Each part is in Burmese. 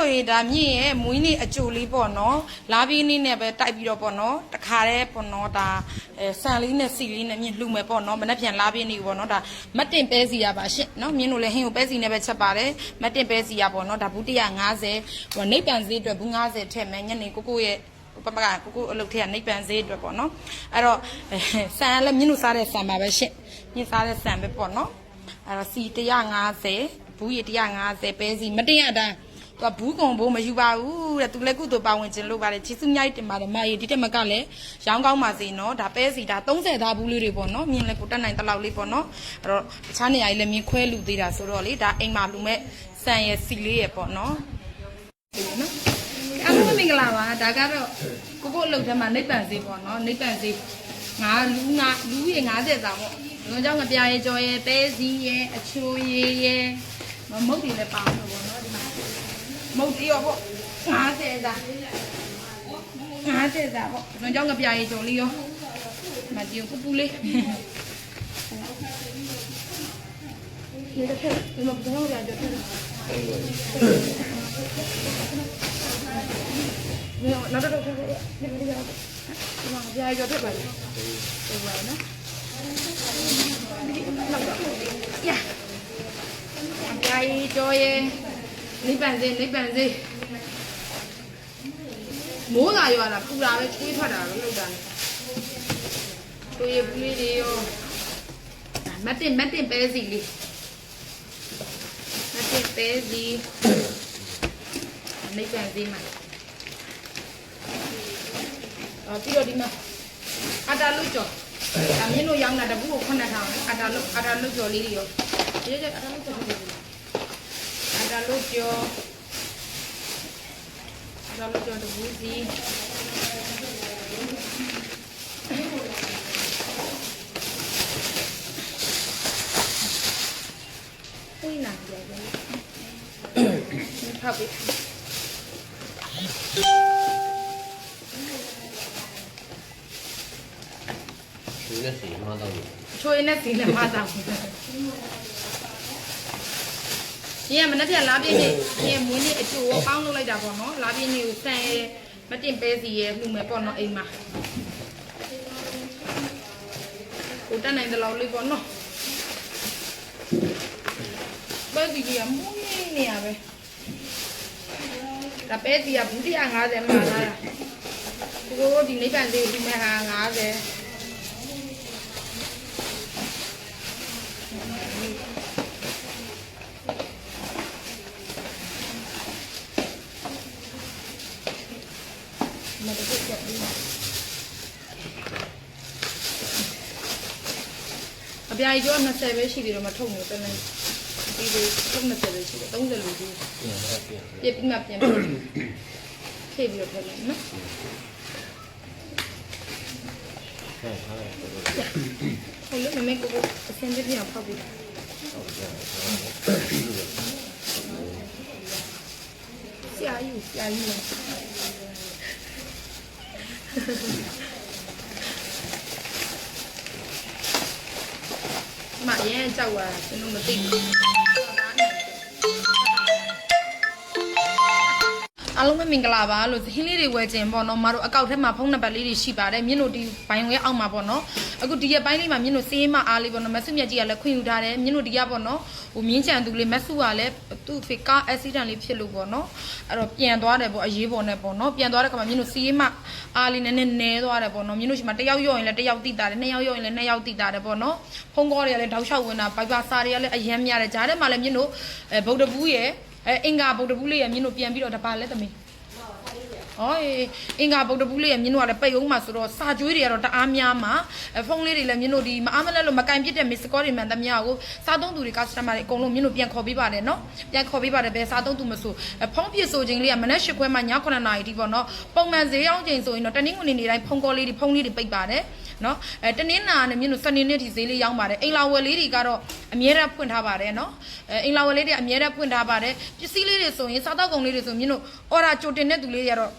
တို့ရေဒါမြင့်ရဲ့မွေးနေ့အကြိုလေးပေါ့နော်လာပြီးနေ့နဲ့ပဲတိုက်ပြီးတော့ပေါ့နော်တခါတည်းပေါ့နော်ဒါအဲဆန်လေးနဲ့စီလေးနဲ့မြင့်လှူမယ်ပေါ့နော်မနေ့ပြန်လာပြီးနေ့ပေါ့နော်ဒါမတ်တင်ပဲစီရပါရှင့်နော်မြင့်တို့လည်းဟင်းကိုပဲစီနဲ့ပဲချက်ပါတယ်မတ်တင်ပဲစီရပေါ့နော်ဒါဘူး150ဟိုနိပ်ပန်ဈေးအတွက်ဘူး90ထည့်မယ်ညနေကိုကိုရဲ့ပပကကိုကိုအလုပ်ထက်ကနေပန်ဈေးအတွက်ပေါ့နော်အဲ့တော့ဆန်လည်းမြင့်တို့စားတဲ့ဆန်ပါပဲရှင့်မြင့်စားတဲ့ဆန်ပဲပေါ့နော်အဲ့တော့စီ150ဘူးရီ150ပဲစီမတင်ရအတိုင်း သူကဘူးကုံဘိုးမယူပါဘူးတဲ့သူလည်းကုသိုလ်ပါဝင်ခြင်းလို့ပါတယ်ချီစုမြိုက်တင်ပါတယ်မအေးဒီတက်မကလည်းရောင်းကောင်းပါစေနော်ဒါပဲစီဒါ30သားဘူးလေးတွေပေါ့နော်မြင်လည်းကိုတက်နိုင်တလောက်လေးပေါ့နော်အဲ့တော့တခြားနေရာကြီးလည်းမြင်ခွဲလူသေးတာဆိုတော့လေဒါအိမ်မှာလူမဲ့ဆန်ရဲ့စီလေးရဲ့ပေါ့နော်ဒီနော်အားလုံးမင်္ဂလာပါဒါကတော့ကိုကိုအလုပ်ထဲမှာနိဗ္ဗာန်ဈေးပေါ့နော်နိဗ္ဗာန်ဈေးငါလူငါလူရေ90သားပေါ့ငွေကြောင့်ငပြားရဲ့ကြော်ရဲ့ပဲစီရဲ့အချိုးရဲ့ရဲ့မုတ်တွေလည်းပါမှာပေါ့နော်ဒီ မှာမုတ်တီရောပေါ့50သား50သားပေါ့ကျွန်တော်ကြောင့်ငပြားရေကြော်လေးရောမတီကိုပူပူလေးဒီတစ်ခါဒီမှာဘယ်လိုလဲကြော်တယ်နောက်တော့တော့ဒီလိုဒီမှာပြားကြော်တယ်ပါလေဟုတ်ပါနော်呀，ပြားရေကြော်ရေ နိဗ္ဗာန်စေနိဗ္ဗာန်စေမိုးလာရွာတာပူတာပဲချွေးထွက်တာပဲလောက်တာကိုရပူလေးတွေရောမတ်တင်မတ်တင်ပဲစီလေးမတ်တင်ပဲစီနိဗ္ဗာန်စေမှာအော်ပြီးတော့ဒီမှာအတာလုကျော်အမင်းတို့ရောင်းတာတပူကို9000အတာလုအတာလုကျော်လေးတွေရောဒီကျအတာလုကျော်လေးတွေ ada lucu ada lucu ada buzi Ui nặng vậy vậy Thật bị သူနဲ့စီမတော့ဘူး Chui nó xí là ma dòng ဒီကမနေ့ကလာပြည့်နေ့ဒီမွေးနေ့အကျိုးပေါင်းလုပ်လိုက်တာပေါ့နော်လာပြည့်နေ့ကိုစံရဲမတင်ပဲစီရဲလှူမယ်ပေါ့နော်အိမ်မှာကိုတက်နိုင်တဲ့လောက်လေးပေါ့နော်ပဲဒီကမွေးနေရပဲဒါပဲဒီကဘူး150မှာလာတာဒီကိုဒီနိဗ္ဗာန်လေးကိုဒီမဲ့ဟာ50 မတကယ်ကြက်ပြီးအ ပြာကြီးကျော်20ပဲရှိသေးတယ်မထုတ်ဘူးတနေ့ဒီဒီထုတ်20ပဲရှိတယ်30လူကြီးပြန်တော့ပြန်ပြစ်ပြီးမှပြန်ပြန်ဖြည့်ပြီးတော့ထည့်လိုက်နော်ဟဲ့ဟာတော့ဟိုလေမမေကိုကိုအစင်းပြပြန်ဖောက်ပြီးဆရာကြီးဆရာကြီး လေမရဲကြောက်သွားတာကျွန်တော်မသိဘူး အားလုံးပဲမင်္ဂလာပါလို့သဟင်းလေးတွေဝယ်ခြင်းပေါ့နော်မတို့အကောက်ထဲမှာဖုန်းနံပါတ်လေးတွေရှိပါတယ်မြင့်တို့ဒီဘိုင်ဝဲအောက်မှာပေါ့နော်အခုဒီရက်ပိုင်းလေးမှာမြင့်တို့စေးမအားလေးပေါ့နော်မဆုမြတ်ကြီးကလည်းခွင့်ယူထားတယ်မြင့်တို့ဒီကပေါ့နော်ဟိုမြင်းချန်သူလေးမဆုကလည်းသူ့ဖေကားအက်ဆီဒန့်လေးဖြစ်လို့ပေါ့နော်အဲ့တော့ပြန်သွားတယ်ပေါ့အရေးပေါ်နဲ့ပေါ့နော်ပြန်သွားတဲ့ခါမှာမြင့်တို့စေးမအားလေးနည်းနည်းနဲသွားတယ်ပေါ့နော်မြင့်တို့ရှိမှတယောက်ရော့ရင်လည်းတယောက်တိတာတယ်နှစ်ယောက်ရော့ရင်လည်းနှစ်ယောက်တိတာတယ်ပေါ့နော်ဖုန်းကောတွေကလည်းတောက်လျှောက်ဝင်တာဘိုက်ပါစာတွေကလည်းအယမ်းများတယ်ဂျားထဲမှာလည်းမြင့်တို့အဲဗုဒ္ဓဘူးရဲ့ အဲအင်္ဂါဗုဒ္ဓဘူးလေးရဲ့မြင့်တို့ပြန်ပြီးတော့တပါလဲသမီးဟောအင်္ဂါဗုဒ္ဓဘူးလေးရမြင်းတို့ကလည်းပိတ်အောင်မှာဆိုတော့စာကြွေးတွေကတော့တအားများမှာဖုန်းလေးတွေလည်းမြင်းတို့ဒီမအားမလဲလို့မကင်ပြစ်တဲ့ miss call တွေမှန်သမျှကိုစားသုံးသူတွေ customer တွေအကုန်လုံးမြင်းတို့ပြန်ခေါ်ပေးပါတယ်နော်ပြန်ခေါ်ပေးပါတယ်ဘယ်စားသုံးသူမဆိုဖုန်းပြစ်ဆိုခြင်းလေးကမနက်၈ခွဲမှည9နာရီဒီပေါ့နော်ပုံမှန်ဈေးရောက်ချိန်ဆိုရင်တော့တနင်္ဂနွေနေ့တိုင်းဖုန်း call လေးတွေဖုန်းလေးတွေပိတ်ပါတယ် နော်အဲတနင်္လာနဲ့မြင်းတို့စနေနေ့ထိဈေးလေးရောင်းပါတယ်အိမ်လာဝယ်လေးတွေကတော့အမြဲတမ်းဖွင့်ထားပါတယ်နော်အဲအိမ်လာဝယ်လေးတွေအမြဲတမ်းဖွင့်ထားပါတယ်ပစ္စည်းလေးတွေဆိုရင်စားတော့ကုန်လေးတွေဆိုမြင်းတို့အော်ဒါကြိုတင်တဲ့သူလေးတွေကတော့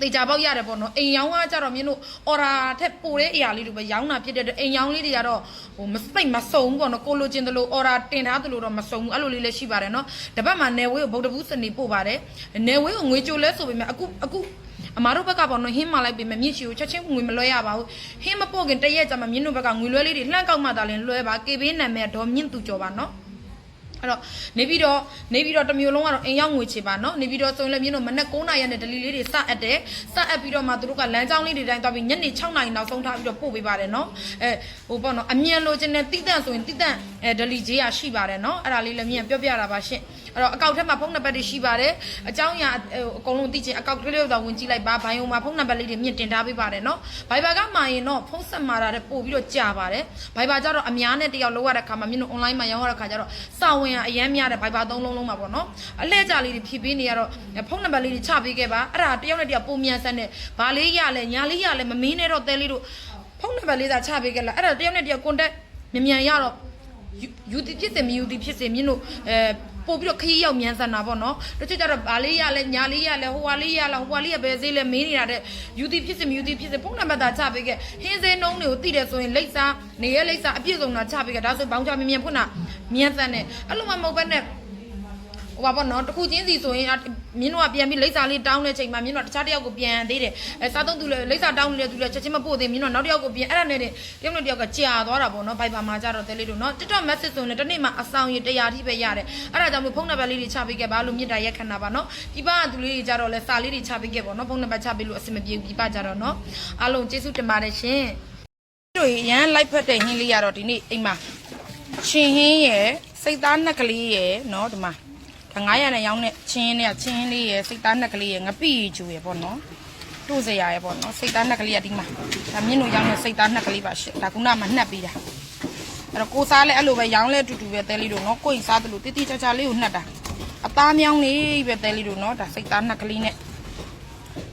တေချာပေါက်ရတယ်ပေါ့နော်အိမ်ရောင်းကကြတော့မင်းတို့အော်ရာထက်ပိုတဲ့အရာလေးတွေပဲရောင်းတာဖြစ်တဲ့အတွက်အိမ်ရောင်းလေးတွေကတော့ဟိုမစိတ်မစုံဘူးပေါ့နော်ကိုလိုချင်တယ်လို့အော်ရာတင်ထားတယ်လို့တော့မစုံဘူးအဲ့လိုလေးလည်းရှိပါတယ်နော်တပတ်မှာနယ်ဝေးကိုဗုဒ္ဓဘူးစနေပို့ပါတယ်နယ်ဝေးကိုငွေကြိုလဲဆိုပေမဲ့အခုအခု အမားတို့ဘက်ကပေါ့နော်ဟင်းမလိုက်ပေမဲ့မြင့်ချီကိုချက်ချင်းငွေမလွှဲရပါဘူးဟင်းမပို့ခင်တရက်ကြာမှမြင့်တို့ဘက်ကငွေလွှဲလေးတွေလှမ်းကောက်မှသာလင်လွှဲပါကေဘေးနာမည်ဒေါ်မြင့်သူကျော်ပါနော်အဲ့တော့နေပြီးတော့နေပြီးတော့တစ်မျိုးလုံးကတော့အိမ်ရောက်ငွေချေပါနော်နေပြီးတော့ဆိုရင်လည်းမြင်းတို့မနက်9:00ရက်နဲ့ဒလီလေးတွေစအပ်တယ်စအပ်ပြီးတော့မှသူတို့ကလမ်းကြောင်းလေးတွေတိုင်းသွားပြီးညနေ6:00နာရီနောက်ဆုံးထားပြီးတော့ပို့ပေးပါတယ်နော်အဲဟိုပေါ့နော်အမြန်လိုချင်တဲ့တိတန့်ဆိုရင်တိတန့်အဲဒလီကြီးရရှိပါတယ်နော်အဲ့ဒါလေးလည်းမြင်ပြောပြတာပါရှင့် အဲ့တော့အကောက်ထဲမှာဖုန်းနံပါတ်တွေရှိပါတယ်အကြောင်းအရာဟိုအကုန်လုံးသိချင်အကောက်ကလေးတော့ဝင်ကြည့်လိုက်ပါဘိုင်ယုံမှာဖုန်းနံပါတ်လေးတွေမြင့်တင်ထားပေးပါတယ်နော်ဘိုင်ဘာကမှာရင်တော့ဖုန်းဆက်မှာတာတဲ့ပို့ပြီးတော့ကြာပါတယ်ဘိုင်ဘာကျတော့အများနဲ့တယောက်လောက်ရတဲ့ခါမှာမြင်တို့ online မှာရောင်းရတဲ့ခါကျတော့စာဝင်ရအရန်များတဲ့ဘိုင်ဘာသုံးလုံးလုံးမှာပေါ့နော်အလှည့်ကြလေးတွေဖြည့်ပေးနေရတော့ဖုန်းနံပါတ်လေးတွေချပေးခဲ့ပါအဲ့ဒါတယောက်နဲ့တယောက်ပုံမြန်ဆန်းနဲ့ဘာလေးရလဲညာလေးရလဲမမင်းနဲ့တော့တဲလေးတို့ဖုန်းနံပါတ်လေးသာချပေးခဲ့လားအဲ့ဒါတယောက်နဲ့တယောက် contact မြန်မြန်ရတော့ယူယူသည်ဖြစ်စေမယူသည်ဖြစ်စေမြင်းတို့အဲ ပို့ပြီးတော့ခရီးရောက်မြန်ဆန်တာပေါ့နော်တချို့ကျတော့ဗာလေးရလဲညာလေးရလဲဟိုဟာလေးရလဲဟိုဟာလေးရပဲဈေးလဲမင်းနေတာတဲ့ယူသည်ဖြစ်စေမယူသည်ဖြစ်စေဖုန်းနံပါတ်သာချပေးခဲ့ဟင်းစင်းနှုံးတွေကိုသိတယ်ဆိုရင်လိပ်စာနေရလိပ်စာအပြည့်စုံတာချပေးခဲ့ဒါဆိုဘောင်းချမြန်မြန်ဖွင့်တာမြန်ဆန်တယ်အဲ့လိုမှမဟုတ်ဘဲနဲ့ ဟိုပါပေါ့နော်တခုချင်းစီဆိုရင်အမြင်းတို့ကပြန်ပြီးလိပ်စာလေးတောင်းတဲ့ချိန်မှာမြင်းတို့ကတခြားတစ်ယောက်ကိုပြန်သေးတယ်အဲစားသုံးသူလည်းလိပ်စာတောင်းနေတဲ့သူလည်းချက်ချင်းမပို့သေးမြင်းတို့ကနောက်တစ်ယောက်ကိုပြန်အဲ့ဒါနဲ့တည်းတယောက်နဲ့တယောက်ကကြာသွားတာပေါ့နော်ဘိုက်ပါမှာကြတော့တဲလေးတို့နော် TikTok message ဆိုရင်လည်းတစ်နေ့မှာအဆောင်ရ100ထိပဲရတယ်အဲ့ဒါကြောင့်မို့ဖုန်းနံပါတ်လေးတွေချပေးခဲ့ပါလို့မြစ်တာရက်ခဏပါနော်ဒီပကသူလေးတွေကြတော့လဲစာလေးတွေချပေးခဲ့ပေါ့နော်ဖုန်းနံပါတ်ချပေးလို့အဆင်မပြေဘူးဒီပကြတော့နော်အားလုံးကျေးဇူးတင်ပါတယ်ရှင်တို့ရန်လိုက်ဖက်တဲ့ဟင်းလေးရတော့ဒီနေ့အိမ်မှာရှင်ဟင်းရယ်စိတ်သားနှက်ကလေးရယ်နော်ဒီမှာဒါ 900နဲ့ရောင်းတဲ့ချင်းနဲ့ချင်းလေးရယ်စိတ်သားနှက်ကလေးရယ်ငပိကျူရယ်ပေါ့နော်တို့စရာရယ်ပေါ့နော်စိတ်သားနှက်ကလေးကဒီမှာဒါမြင့်တို့ရောင်းတဲ့စိတ်သားနှက်ကလေးပါရှင့်ဒါကုနာမှာနှက်ပြီးတာအဲ့တော့ကိုစားလဲအဲ့လိုပဲရောင်းလဲအတူတူပဲတဲလေးတို့နော်ကိုရင်စားတယ်လို့တိတိကျကျလေးကိုနှက်တာအသားမြောင်းလေးပဲတဲလေးတို့နော်ဒါစိတ်သားနှက်ကလေးနဲ့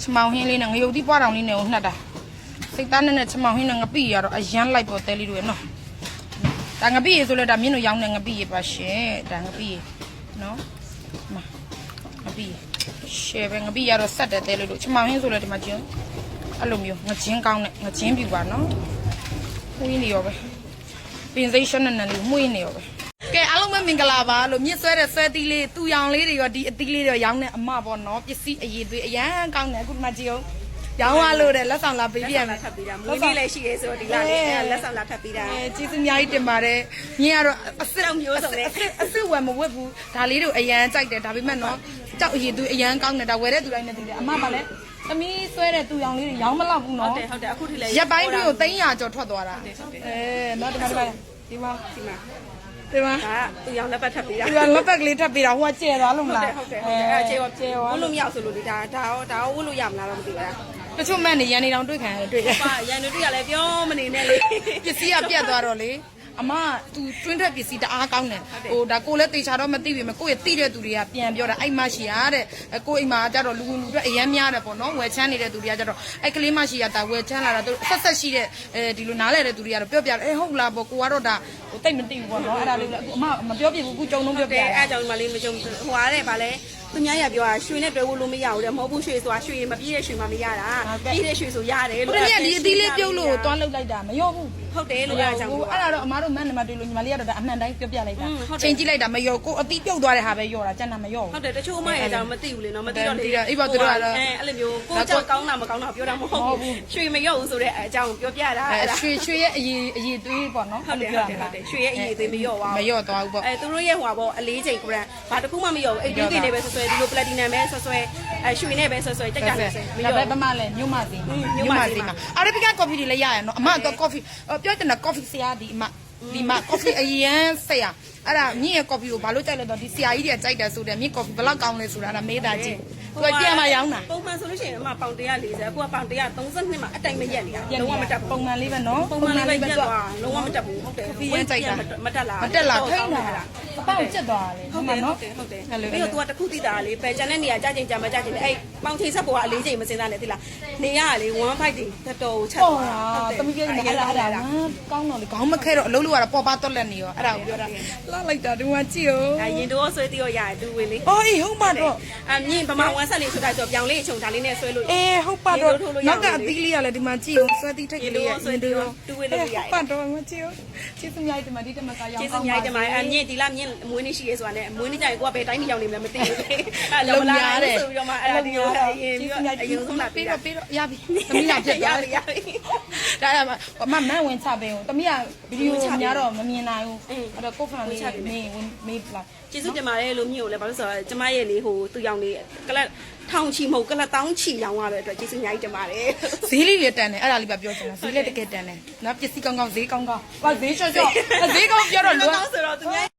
ချမောင်ဟင်းလေးနဲ့ငရုတ်တိပွားတောင်လေးနဲ့ကိုနှက်တာစိတ်သားနဲ့နဲ့ချမောင်ဟင်းနဲ့ငပိရတော့အရန်လိုက်ပေါ့တဲလေးတို့ရနော်ဒါငပိရဆိုလဲဒါမြင့်တို့ရောင်းတဲ့ငပိရပါရှင်ဒါငပိရနော် မှာငပိရှယ်ပဲငပိရတော့ဆက်တယ်တဲလို့လို့ချမောင်ဟင်းဆိုလဲဒီမှာကျင်းအဲ့လိုမျိုးငချင်းကောင်းနဲ့ငချင်းပြူပါနော်မှုရင်းနေရောပဲပင်စိတ်ရှင်းနေနေမှုရင်းနေရောပဲကဲအားလုံးပဲမင်္ဂလာပါလို့မြစ်ဆွဲတဲ့ဆွဲသီးလေးတူရောင်လေးတွေရောဒီအသီးလေးတွေရောရောင်းတဲ့အမပေါ့နော်ပစ္စည်းအရေးသွေးအရန်ကောင်းတယ်အခုဒီမှာကြည့်အောင် ရောင်းရလို့တဲ့လက်ဆောင်လာပေးပြရမယ်ထပ်ပြီးတာမွေးနေ့လည်းရှိရဲဆိုတော့ဒီလာလေးအဲလက်ဆောင်လာထပ်ပြီးတာအဲကျေးဇူးအများကြီးတင်ပါတယ်။ညင်ကတော့အစ်စ်တောင်မျိုးစုံနဲ့အစ်စ်အစ်စ်ဝယ်မဝတ်ဘူး။ဒါလေးတို့အရန်ကြိုက်တယ်ဒါပေမဲ့နော်ကြောက်အရည်သူအရန်ကောင်းတယ်ဒါဝယ်တဲ့သူတိုင်းနဲ့တူတယ်အမပါလဲသမီးဆွဲတဲ့သူရောင်လေးတွေရောင်းမလောက်ဘူးဟုတ်နော်တယ်ဟုတ်တယ်အခုထိလည်းရက်ပိုင်းတွေကို300ကျော်ထွက်သွားတာဟုတ်တယ်ဟုတ်တယ်အဲနော်ဒီမှာဒီမှာဒီမှာဒီမှာဒီမှာဒါကသူရောင်လက်ပတ်ထပ်ပြီးတာဒီကလက်ပတ်ကလေးထပ်ပြီးတာဟိုကကျဲသွားလို့မဟုတ်လားတယ်ဟုတ်တယ်ဟုတ်တယ်အဲကျေရောကျဲသွားဝတ်လို့မရဆိုလို့ဒီဒါဒါရောဒါရောဝတ်လို့ရမလားတော့မသိပါလား တချို့မန်နေရန်နေတောင်တွေ့ခံရတယ်တွေ့တယ်ပါရန်တို့တွေကလည်းပြောမနေနဲ့လေပစ္စည်းကပြတ်သွားတော့လေအမက तू တွင်းထက်ပစ္စည်းတအားကောင်းတယ်ဟိုဒါကိုလည်းတေချာတော့မသိပြီမကိုရဲ့တိတဲ့သူတွေကပြန်ပြောတာအဲ့မရှိရတဲ့အဲ့ကိုအိမ်မှာကျတော့လူဝင်လူတွေအရန်များတယ်ပေါ့နော်ဝယ်ချမ်းနေတဲ့သူတွေကကျတော့အဲ့ကလေးမရှိရတာဝယ်ချမ်းလာတာသူဆက်ဆက်ရှိတဲ့အဲဒီလိုနားလဲတဲ့သူတွေကတော့ပြောပြတယ်အေးဟုတ်လားပေါ့ကိုကတော့ဒါဟိုတိတ်မသိဘူးပေါ့နော်အဲ့ဒါလေးလည်းအခုအမမပြောပြဘူးအခုကြုံတော့ပြောပြတယ်တာအဲအကြောင်းဒီမလေးမကြုံဟိုအားတဲ့ဗာလဲ သူများရပြောတာရွှေနဲ့တွဲဝတ်လို့မရဘူးတဲ့မဟုတ်ဘူးရွှေဆိုတာရွှေမပြည့်တဲ့ရွှေမှမရတာပြည့်တဲ့ရွှေဆိုရတယ်ဘုရားဒီအသီးလေးပြုတ်လို့သွားလောက်လိုက်တာမရောဘူးဟုတ်တယ်လို့အဲအကြောင်းဟိုအဲ့ဒါတော့အမားတို့မန်နမတွေ့လို့ညီမလေးကတော့ဒါအမှန်တိုင်းပြောပြလိုက်တာอืมဟုတ်တယ်ချိန်ကြည့်လိုက်တာမရောကိုအသီးပြုတ်သွားတဲ့ဟာပဲရောတာကျန်တာမရောဟုတ်တယ်တချို့အမရဲ့အကြောင်းမသိဘူးလေနော်မသိတော့လေမသိတော့အေးပေါ့သူတို့ကတော့အဲအဲ့လိုမျိုးကိုကြောက်ကောင်းတာမကောင်းတာပြောတာမဟုတ်ဘူးရွှေမရော့ဘူးဆိုတဲ့အကြောင်းပြောပြတာအဲအဲ့ဒါရွှေရွှေရဲ့အရေးအရေးသွေးပေါ့နော်ဟုတ်တယ်ဟုတ်တယ်ဟုတ်တယ်ရွှေရဲ့အရေးသေးမရော့ပါမဘူးရောသွားဘူးပေါ့အဲသူတို့ရဲ့ဟိုပါပေါ့အလေးချိန်ကရန်ဘာတစ်ခုမှမရော့ဘူးအဲ့ဒီကိနေပဲဆွဆွဲဒီလိုပလက်တီနမ်ပဲဆွဆွဲအဲရွှေနဲ့ပဲဆွဆွဲတက်ကြပဲမရောဒါပဲပမာလဲညို့မစီမှာညမစီမှာအာရဗီကကော်ဖီတွေလည်းရရနော်အမကကော်ဖီပြောတင်တာကော်ဖီဆရာဒီအမဒီမှာ coffee အရင်ဆရာအဲ့ဒါမြင့်ရဲ့ coffee ကိုဘာလို့ကြိုက်လဲတော့ဒီဆရာကြီးတွေကကြိုက်တယ်ဆိုတယ်မြင့် coffee ဘလောက်ကောင်းလဲဆိုတာဒါမေးတာကြည့်သူကပြန်มาရောင်းတာပုံမှန်ဆိုလို့ရှိရင်အမပေါင်140အခုကပေါင်132မှာအတိုင်မရက်နေတာလုံးဝမတက်ဘူးပုံမှန်လေးပဲနော်ပုံမှန်လေးပဲရက်သွားလုံးဝမတက်ဘူးဟုတ်တယ်ကိုယ်ကြိုက်တာမတက်လားမတက်လားထိတ်နေတာ အပေါက်ကျက်သွားတယ်ဟုတ်မှတယ်နော်ဟုတ်တယ်အဲ့လိုပြီးတော့ तू ကတခုသိတာလေပဲကျန်တဲ့နေရာကြာချိန်ကြာမကြာချိန်လေအဲ့ပေါင်ချိန်ဆက်ပေါ်ကအလေးချိန်မစင်စားနဲ့သိလားနေရကလေ1 fight တွေတော်တော်ချက်ပေါ့သွားလားတမီးကလည်းအဲ့ဒါအဲ့ဒါကောင်းတော့လေခေါင်းမခဲတော့အလုံးလို့ရတာပေါ်ပါတော့လက်နေရောအဲ့ဒါကိုပြောတာလာလိုက်တာဒီမှာကြည့်ရောအဲရင်တော့ဆွဲသေးရောရတယ်သူဝင်လေအော်အေးဟုတ်ပါတော့အမြင့်ဗမာဝန်ဆက်နေဆိုတာဆိုပြောင်လေးချုံဒါလေးနဲ့ဆွဲလို့အေးဟုတ်ပါတော့နောက်ကအသီးလေးရလဲဒီမှာကြည့်ရောဆွဲသီးထက်ကလေးရပတ်တော့မကြည့်ရောကျေးဇူးများတယ်မဒီတမကရောင်းကျေးဇူးများတယ်မအမြင့်ဒီလားမြင့်မွေးနေ့ရှိရဲဆိုတာနဲ့မွေးနေ့ကြရင်ကိုကဘယ်တိုင်းရောက်နေမလဲမသိဘူးလေအဲ့လိုလာတယ်ဆိုပြီးတော့မှအဲ့ဒါဒီကိုအရင်ပြီးတော့အရင်ဆုံးလာပြီးပြီးတော့တော့ပြီးတော့ရပြီသမီးလာဖြစ်ရသွားပြီရပြီဒါရမမမန်ဝင်ချပေးဦးသမီးကဗီဒီယိုများတော့မမြင်နိုင်ဘူးအဲ့တော့ကိုဖန်လေးမင်းဝင်မေးပလိုက်ကျေးဇူးတင်ပါတယ်လို့မြင့်ကိုလည်းဘာလို့ဆိုတော့ကျမရဲ့လေဟိုသူရောင်နေကလတ်ထောင်ချီမဟုတ်ကလတ်တောင်းချီရောင်ရတဲ့အတွက်ကျေးဇူးအများကြီးတင်ပါတယ်ဈေးလေးလည်းတန်တယ်အဲ့ဒါလေးပဲပြောချင်တာဈေးလေးတကယ်တန်တယ်နော်ပစ္စည်းကောင်းကောင်းဈေးကောင်းကောင်းဘာဈေးချော့ချော့ဈေးကောင်းပြောတော့လွယ်ဆိုတော့သူများ